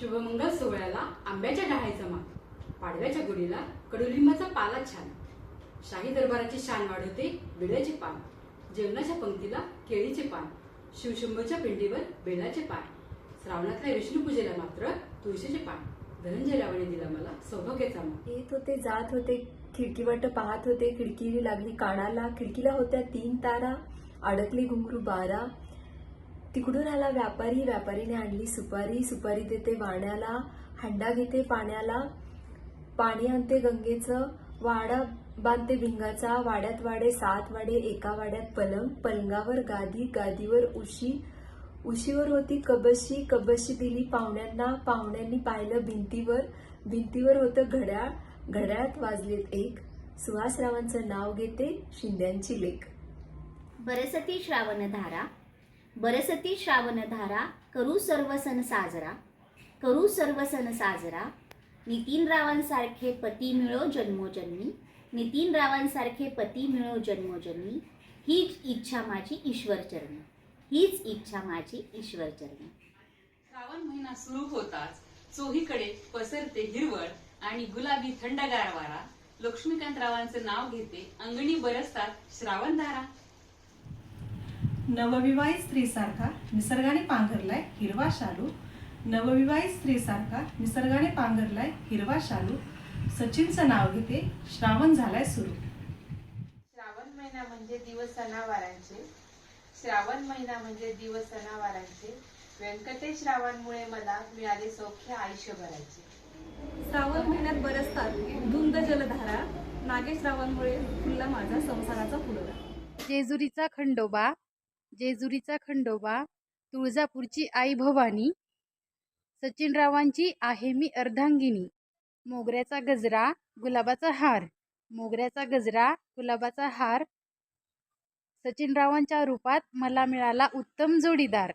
शुभमंगल सोहळ्याला आंब्याच्या डहाळीचा माग पाडव्याच्या गुढीला कडुलिंबाचा पाला छान. शाही दरबाराची शान वाढवते विड्याचे पान जेवणाच्या पंक्तीला केळीचे पान शिवशंभूच्या पिंडीवर बेलाचे पान श्रावणातल्या विष्णू पूजेला मात्र तुळशीचे पान. धनंजय रावणे दिला मला सौभाग्याचा मान येत होते जात होते खिडकीवाट पाहत होते खिडकी लागली कानाला खिडकीला होत्या तीन तारा अडकली घुंगरू बारा तिकडून आला व्यापारी व्यापारीने आणली सुपारी. सुपारी देते वाण्याला हंडा घेते पाण्याला. पाणी आणते गंगेचं. वाडा बांधते भिंगाचा. वाड्यात वाडे सात वाडे एका वाड्यात पलंग. पलंगावर गादी गादीवर उशी. उशीवर होती कबशी. कबशी दिली पाहुण्यांना. पाहुण्यांनी पाहिलं भिंतीवर. भिंतीवर होतं घड्याळ. घड्याळात वाजलेत एक. सुहासरावांचं नाव घेते शिंद्यांची लेख. बरसती श्रावणधारा. बरसती श्रावणधारा करू सर्व सण साजरा करू सर्व सण साजरा. नितीन रावांसारखे पती मिळो जन्मोजन्मी नितीन रावांसारखे पती मिळो जन्मोजन्मी. हीच इच्छा माझी ईश्वरचरणी हीच इच्छा माझी ईश्वरचरणी. श्रावण महिना सुरू होताच चोहीकडे पसरते हिरवळ आणि गुलाबी थंडगार वारा. लक्ष्मीकांत रावांचं नाव घेते अंगणी बरसतात श्रावणधारा. नवविवाहित स्त्रीसारखा निसर्गाने पांघरलाय हिरवा शालू नवविवाहित स्त्रीसारखा निसर्गाने पांघरलाय हिरवा शालू सचिनचं नाव घेते श्रावण झालाय सुरू. श्रावण महिना म्हणजे दिवस सणावारांचे. श्रावण महिना म्हणजे दिवस सणावारांचे. व्यंकटेश रावांमुळे मला मिळाले सौख्य आयुष्यभराचे. श्रावण महिन्यात बरसतात धुंद जलधारा. नागेश रावांमुळे फुलला माझा संसाराचा फुलरा जेजुरीचा खंडोबा. जेजुरीचा खंडोबा तुळजापूरची आई भवानी सचिनरावांची आहे मी अर्धांगिनी मोगऱ्याचा गजरा गुलाबाचा हार मोगऱ्याचा गजरा गुलाबाचा हार सचिनरावांच्या रूपात मला मिळाला उत्तम जोडीदार.